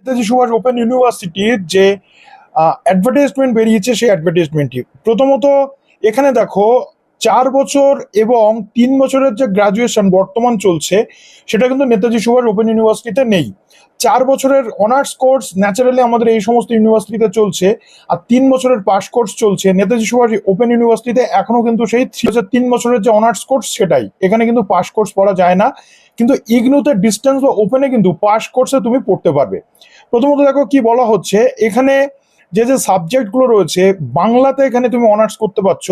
Netaji Subhash open ইউনিভার্সিটির যে advertisement বেরিয়েছে সেই অ্যাডভার্টাইজমেন্টটি প্রথমত এখানে দেখো চার বছর এবং তিন বছরের যে গ্রাজুয়েশন বর্তমান চলছে, সেটা কিন্তু নেতাজি সুভাষ ওপেন ইউনিভার্সিটিতে নেই। চার বছরের অনার্স কোর্স ন্যাচারালি আমাদের এই সমস্ত ইউনিভার্সিটিতে চলছে, আর তিন বছরের পাস কোর্স চলছে। নেতাজি সুভাষ ওপেন ইউনিভার্সিটিতে এখনও কিন্তু সেই তিন বছরের যে অনার্স কোর্স সেটাই। এখানে কিন্তু পাস কোর্স পড়া যায় না। কিন্তু ইগনুতে ডিস্টেন্স বা ওপেনে কিন্তু পাস কোর্সে তুমি পড়তে পারবে। প্রথমত দেখো কি বলা হচ্ছে, এখানে যে যে সাবজেক্টগুলো রয়েছে, বাংলাতে এখানে তুমি অনার্স করতে পারছ।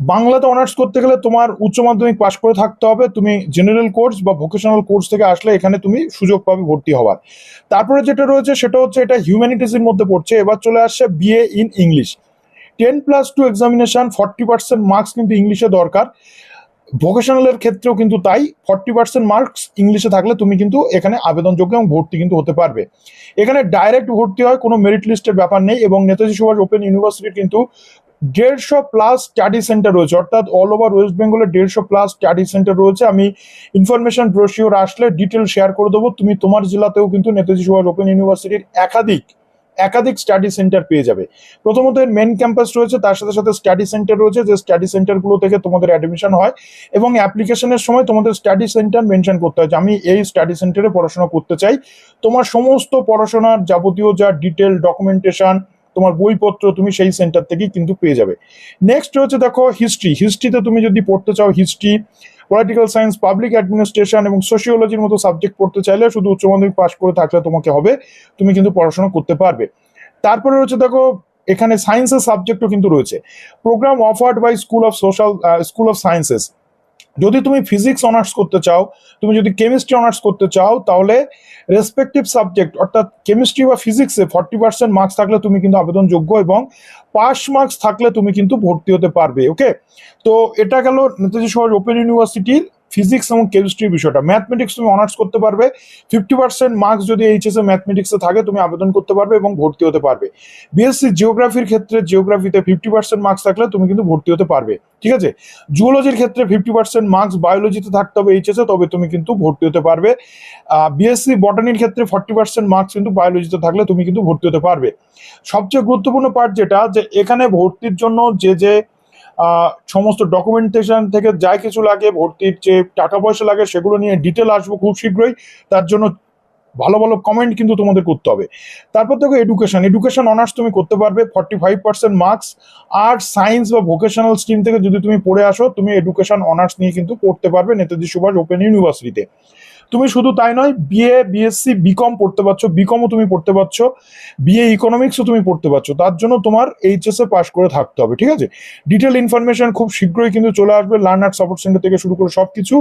বাংলাতে অনার্স করতে গেলে তোমার উচ্চ মাধ্যমিক পাশ করে থাকতে হবে। তুমি জেনারেল কোর্স বা ভোকেশনাল কোর্স থেকে আসলে এখানে তুমি সুযোগ পাবে ভর্তি হওয়ার। তারপরে যেটা রয়েছে সেটা হচ্ছে এটা হিউম্যানিটিসের মধ্যে পড়ছে। এবার চলে আসছে BA in English ten plus two examination forty percent marks কিন্তু ইংলিশে দরকার। ভোকেশনালের ক্ষেত্রেও কিন্তু তাই ফর্টি পার্সেন্ট মার্কস ইংলিশে থাকলে তুমি কিন্তু এখানে আবেদনযোগ্য এবং ভর্তি কিন্তু হতে পারবে। এখানে ডাইরেক্ট ভর্তি হয়, কোনো মেরিট লিস্টের ব্যাপার নেই এবং নেতাজি সুভাষ ওপেন ইউনিভার্সিটির কিন্তু দেড়শো প্লাস স্টাডি সেন্টার রয়েছে। অর্থাৎ অল ওভার ওয়েস্ট বেঙ্গলে দেড়শো প্লাস স্টাডি সেন্টার রয়েছে। আমি ইনফরমেশন ব্রোশিওর আসলে ডিটেল শেয়ার করে দেবো। তুমি তোমার জেলাতেও কিন্তু নেতাজি সুভাষ ওপেন ইউনিভার্সিটির একাধিক একাধিক স্টাডি সেন্টার পেয়ে যাবে। প্রথমত এর মেন ক্যাম্পাস রয়েছে, তার সাথে সাথে স্টাডি সেন্টার রয়েছে, যে স্টাডি সেন্টারগুলো থেকে তোমাদের অ্যাডমিশন হয় এবং অ্যাপ্লিকেশনের সময় তোমাদের স্টাডি সেন্টার মেনশন করতে হয় যে আমি এই স্টাডি সেন্টারে পড়াশোনা করতে চাই। তোমার সমস্ত পড়াশোনার যাবতীয় যা ডিটেল ডকুমেন্টেশন তোমার বইপত্র তুমি সেই সেন্টার থেকেই কিন্তু পেয়ে যাবে। নেক্সট হচ্ছে দেখো হিস্ট্রি হিস্ট্রিতে তুমি যদি পড়তে চাও history political science public administration এবং সোশিওলজির মতো সাবজেক্ট পড়তে চাইলে শুধু উচ্চ মাধ্যমিক পাশ করে থাকলে তোমাকে হবে, তুমি কিন্তু পড়াশোনা করতে পারবে। তারপরে রয়েছে দেখো এখানে সায়েন্সের সাবজেক্টও কিন্তু রয়েছে। Programme offered by school of social school of sciences যদি তুমি ফিজিক্স অনার্স করতে চাও, তুমি যদি কেমিস্ট্রি অনার্স করতে চাও, তাহলে রেসপেক্টিভ সাবজেক্ট অর্থাৎ কেমিস্ট্রি বা ফিজিক্সে ফর্টি পার্সেন্ট মার্কস থাকলে তুমি কিন্তু আবেদনযোগ্য এবং পাস মার্কস থাকলে তুমি কিন্তু ভর্তি হতে পারবে ওকে তো এটা গেল নেতাজি সুভাষ ওপেন ইউনিভার্সিটির ফিজিক্স এবং কেমিস্ট্রি বিষয়টা। ম্যাথমেটিক্স তুমি অনার্স করতে পারবে ফিফটি পার্সেন্ট মার্কস যদি এইচএস এ ম্যাথমেটিক্সে থাকে, তুমি আবেদন করতে পারবে এবং ভর্তি হতে পারবে। বিএসসি জিওগ্রাফির ক্ষেত্রে জিওগ্রাফিতে ফিফটি পার্সেন্ট মার্কস থাকলে তুমি কিন্তু ভর্তি হতে পারবে, ঠিক আছে? জুওলজির ক্ষেত্রে ফিফটি পার্সেন্ট মার্কস বায়োলজিতে থাকতে হবে এইচএস এ তবে তুমি কিন্তু ভর্তি হতে পারবে। বিএসসি বটানির ক্ষেত্রে ফর্টি পার্সেন্ট মার্কস কিন্তু বায়োলজিতে থাকলে তুমি কিন্তু ভর্তি হতে পারবে। সবচেয়ে গুরুত্বপূর্ণ পার্ট যেটা, যে এখানে ভর্তির জন্য যে যে সমস্ত ডকুমেন্টেশন থেকে যা কিছু লাগে, ভর্তির যে টাকা পয়সা লাগে সেগুলো নিয়ে ডিটেল আসব খুব শীঘ্রই। তার জন্য ভালো ভালো কমেন্ট কিন্তু তোমাদের করতে হবে। তারপর দেখো এডুকেশন এডুকেশন অনার্স তুমি করতে পারবে forty five percent marks arts science বা ভোকেশনাল স্ট্রিম থেকে যদি তুমি পড়ে আসো, তুমি এডুকেশন অনার্স নিয়ে কিন্তু পড়তে পারবে নেতাজি সুভাষ ওপেন ইউনিভার্সিটিতে তুমি শুধু তাই নয় বিএ বিএসসি বিকম পড়তে পারছ বিকমও তুমি পড়তে পারছ বিএ ইকোনমিক্সও তুমি পড়তে পারছ, তার জন্য তোমার এইচএস এ পাস করে থাকতে হবে, ঠিক আছে? ডিটেল ইনফরমেশন খুব শীঘ্রই কিন্তু চলে আসবে লার্নার সাপোর্ট সেন্টার থেকে শুরু করে সব কিছু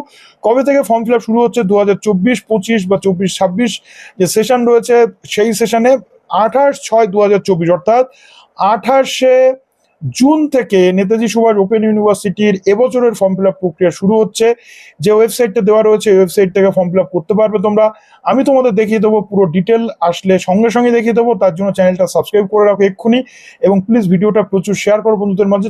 কবে থেকে ফর্ম ফিল শুরু হচ্ছে? দু হাজার চব্বিশ, পঁচিশ বা চব্বিশ, ছাব্বিশ যে সেশন রয়েছে, সেই সেশনে আঠাশ ছয় দু হাজার চব্বিশ, অর্থাৎ আঠাশে জুন থেকে নেতাজি সুভাষ ওপেন ইউনিভার্সিটির এবছরের ফর্ম ফিল প্রক্রিয়া শুরু হচ্ছে। যে ওয়েবসাইটটা দেওয়া রয়েছে, এই ওয়েবসাইট থেকে ফর্ম ফিল করতে পারবে তোমরা। আমি তোমাদের দেখিয়ে দেবো পুরো ডিটেল আসলে সঙ্গে সঙ্গে দেখিয়ে দেবো, তার জন্য চ্যানেলটা সাবস্ক্রাইব করে রাখো এক্ষুনি। এবং প্লিজ ভিডিওটা প্রচুর শেয়ার করো বন্ধুদের মাঝে